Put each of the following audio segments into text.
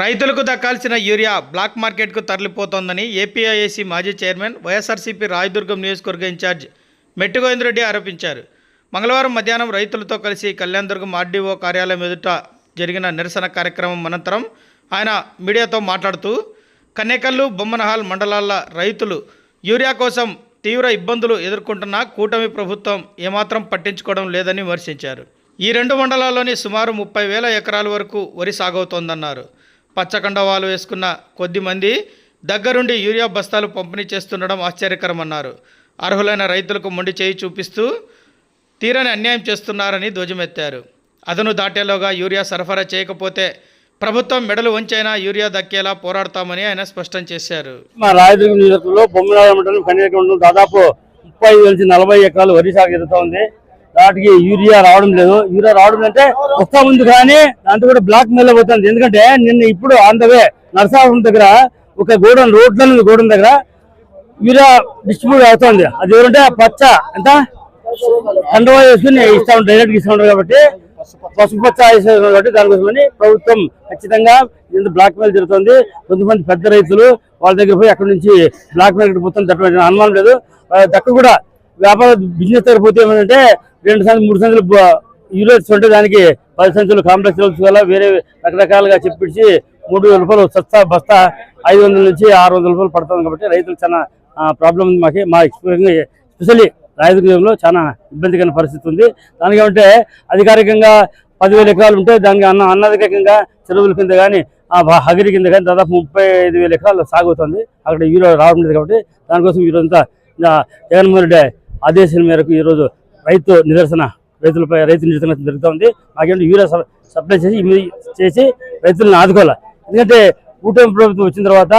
రైతులకు దక్కాల్సిన urea black మార్కెట్కు తరలిపోతోందని ఏపీఐఏసీ మాజీ చైర్మన్ వైఎస్ఆర్సీపీ రాయదుర్గం నియోజకవర్గ ఇన్ఛార్జ్ మెట్టుగోవిందరెడ్డి ఆరోపించారు. మంగళవారం మధ్యాహ్నం రైతులతో కలిసి కళ్యాణదుర్గం ఆర్డీఓ కార్యాలయం ఎదుట జరిగిన నిరసన కార్యక్రమం అనంతరం ఆయన మీడియాతో మాట్లాడుతూ కన్నెకల్లు బొమ్మనహాల్ మండలాల రైతులు యూరియా కోసం తీవ్ర ఇబ్బందులు ఎదుర్కొంటున్న కూటమి ప్రభుత్వం ఏమాత్రం పట్టించుకోవడం లేదని విమర్శించారు. ఈ రెండు మండలాల్లోని సుమారు ముప్పై వేల ఎకరాల వరకు వరి సాగవుతోందన్నారు. పచ్చకండవాలు వేసుకున్న కొద్ది మంది దగ్గరుండి యూరియా బస్తాలు పంపిణీ చేస్తుండడం ఆశ్చర్యకరమన్నారు. అర్హులైన రైతులకు మొండి చేయి చూపిస్తూ తీరని అన్యాయం చేస్తున్నారని ధ్వజమెత్తారు. అదను దాటేలోగా యూరియా సరఫరా చేయకపోతే ప్రభుత్వం మెడలు వంచైనా యూరియా దక్కేలా పోరాడతామని ఆయన స్పష్టం చేశారు. మా రాయదుర్గ నియోజకవర్గంలో మండలం దాదాపు ముప్పై నుంచి నలభై ఎకరాలు వరి సాగు వాటికి యూరియా రావడం లేదు. యూరియా రావడం అంటే వస్తా ఉంది కానీ దాంతో కూడా బ్లాక్ మెయిల్ అవుతుంది ఎందుకంటే నిన్న ఇప్పుడు ఆన్ ద వే నరసాపురం దగ్గర ఒక గోడౌన్ రోడ్ల గోడౌన్ దగ్గర యూరియా డిస్ట్రిబ్యూట్ అవుతుంది. అది ఎవరంటే పచ్చ ఎంత? కండవా వేసుకుని ఇస్తా ఉంటారు. డైరెక్ట్ ఇస్తా ఉంటారు కాబట్టి పసుపచ్చ వేసేది కాబట్టి దానికోసమని ప్రభుత్వం ఖచ్చితంగా ఇంత బ్లాక్ మెయిల్ జరుగుతుంది. కొంతమంది పెద్ద రైతులు వాళ్ళ దగ్గర పోయి అక్కడ నుంచి బ్లాక్ మెయిల్ పోతుంది తప్ప అనుమానం లేదు. దక్క కూడా వ్యాపార బిజినెస్ దగ్గర పోతే ఏమంటే రెండు సంచులు మూడు సంచులు యూనిట్స్ ఉంటే దానికి పది సంచులు కాంప్లెక్స్ వల్ల వేరే రకరకాలుగా చెప్పించి మూడు వేల రూపాయలు సస్తా బస్తా ఐదు వందల నుంచి ఆరు వందల రూపాయలు పడుతుంది కాబట్టి రైతులు చాలా ప్రాబ్లం ఉంది. మాకు మా ఎక్స్పీరియన్స్ స్పెషల్లీ రాయదుర్గంలో చాలా ఇబ్బందికరమైన పరిస్థితి ఉంది. దానికి ఏమంటే అధికారికంగా పదివేల ఎకరాలు ఉంటే దానికి అన్న అన్నధికంగా చెరువుల కింద కానీ హగిరి కింద కానీ దాదాపు ముప్పై ఐదు వేల ఎకరాలు సాగుతుంది. అక్కడ యూరియా రావడం లేదు కాబట్టి దానికోసం ఈరోజంతా జగన్మోహన్ రెడ్డి ఆదేశాల మేరకు ఈరోజు రైతు నిదర్శన రైతులపై రైతు నిరసన జరుగుతూ ఉంది. మాకేంటి యూరియా సప్లై చేసి చేసి రైతులను ఆదుకోవాలి? ఎందుకంటే కూటమి ప్రభుత్వం వచ్చిన తర్వాత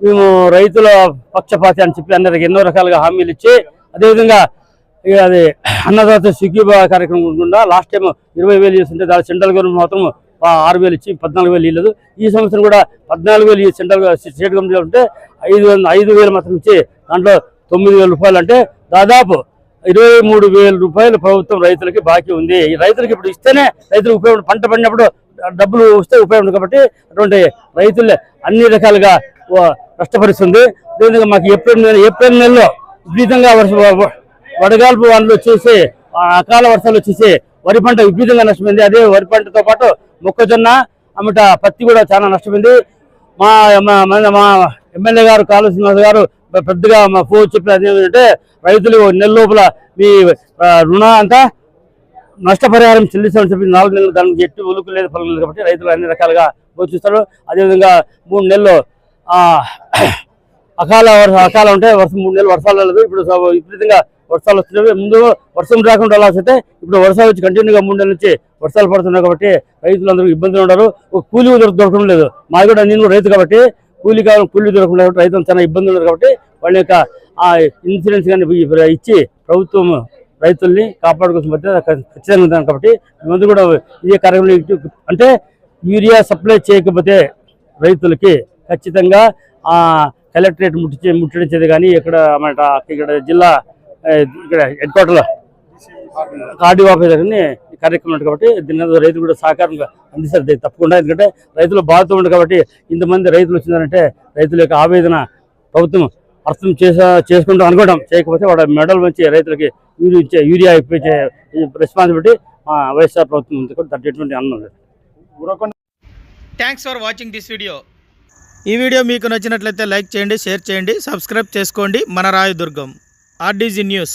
మేము రైతుల పక్షపాతి అని చెప్పి అందరికి ఎన్నో రకాలుగా హామీలు ఇచ్చి అదేవిధంగా ఇక అది అన్నదాత సుఖీభా కార్యక్రమం ఉండకుండా లాస్ట్ టైం ఇరవై వేలు చేస్తుంటే దాని సెంట్రల్ గవర్నమెంట్ మాత్రం ఆరు వేలు ఇచ్చి పద్నాలుగు వేలు ఇవ్వలేదు. ఈ సంవత్సరం కూడా పద్నాలుగు వేలు సెంట్రల్ స్టేట్ గవర్నమెంట్ ఉంటే ఐదు ఐదు వేలు మాత్రం ఇచ్చి దాంట్లో తొమ్మిది వేల రూపాయలు అంటే దాదాపు ఇరవై మూడు వేల రూపాయలు ప్రభుత్వం రైతులకి బాకీ ఉంది. ఈ రైతులకి ఇప్పుడు ఇస్తేనే రైతులకు ఉపయోగం పంట పడినప్పుడు డబ్బులు వస్తే ఉపయోగం కాబట్టి అటువంటి రైతులు అన్ని రకాలుగా కష్టపరుస్తుంది. నష్టపరుస్తుంది అదేవిధంగా మాకు ఏప్రిల్ నెల ఏప్రిల్ నెలలో విపరీతంగా వర్ష వడగాల్పు వానలు వచ్చేసి అకాల వర్షాలు వచ్చేసి వరి పంట విపరీతంగా నష్టమైంది. అదే వరి పంటతో పాటు మొక్కజొన్న అమ్మట పత్తి కూడా చాలా నష్టమైంది. మా మా- మా ఎమ్మెల్యే గారు కాళేశ్వరనాథ్ గారు పెద్దగా మా ఫోన్ చెప్పిన ఏంటంటే రైతులు నెల లోపల మీ రుణ అంతా నష్టపరిహారం చెల్లిస్తామని చెప్పి నాలుగు నెలలు దానికి ఎట్టి ఉలుకు లేదు పలుకు కాబట్టి రైతులు అన్ని రకాలుగా బోధిస్తారు. అదేవిధంగా మూడు నెలలు అకాల వర్ష అకాలం ఉంటే వర్షం మూడు నెలలు వర్షాలు లేదు ఇప్పుడు విపరీతంగా వర్షాలు వస్తున్నాయి. ముందు వర్షం రాకుండా అలా వస్తే ఇప్పుడు వర్షాలు వచ్చి కంటిన్యూగా మూడు నెలల నుంచి వర్షాలు పడుతున్నాయి కాబట్టి రైతులందరూ ఇబ్బందులు ఉన్నారు. ఒక కూలీ దొరకడం లేదు. మాది కూడా నేను కూడా రైతు కాబట్టి కూలీ కావాలి కూలీ కాబట్టి రైతులు చాలా ఇబ్బందులు ఉన్నారు కాబట్టి వాళ్ళ యొక్క ఆ ఇన్సూరెన్స్ కానీ ఇచ్చి ప్రభుత్వం రైతుల్ని కాపాడుకోవాల్సిన బాధ్యత ఖచ్చితంగా ఉంది కాబట్టి ముందు కూడా ఇదే కార్యక్రమం ఇటు- అంటే యూరియా సప్లై చేయకపోతే రైతులకి ఖచ్చితంగా ఆ కలెక్టరేట్ ముట్టి ముట్టడించేది కానీ ఇక్కడ మన ఇక్కడ జిల్లా ఇక్కడ హెడ్ క్వార్టర్లో ఆర్డీఓ ఆఫీస్ దగ్గరని ఈ కార్యక్రమం ఉంది కాబట్టి దీని మీద రైతులు కూడా సహకారం అందిస్తారు. తప్పకుండా. ఎందుకంటే రైతులు బాధతో ఉంది కాబట్టి ఇంతమంది రైతులు వచ్చిందంటే రైతుల యొక్క ఆవేదన ప్రభుత్వం అర్థం చేసా చేసుకుంటూ అనుకోవడం చేయకపోతే వాడు మెడల్ మంచి రైతులకి యూరియా ఇచ్చే యూరియా ఇప్పించే రెస్పాన్సిబిలిటీ మా వైఎస్ఆర్ ప్రభుత్వం ఉంది కాబట్టి అన్నం thanks for watching this video ఈ వీడియో మీకు నచ్చినట్లయితే లైక్ చేయండి షేర్ చేయండి సబ్స్క్రైబ్ చేసుకోండి. మన రాయదుర్గం ఆర్డీజీ న్యూస్.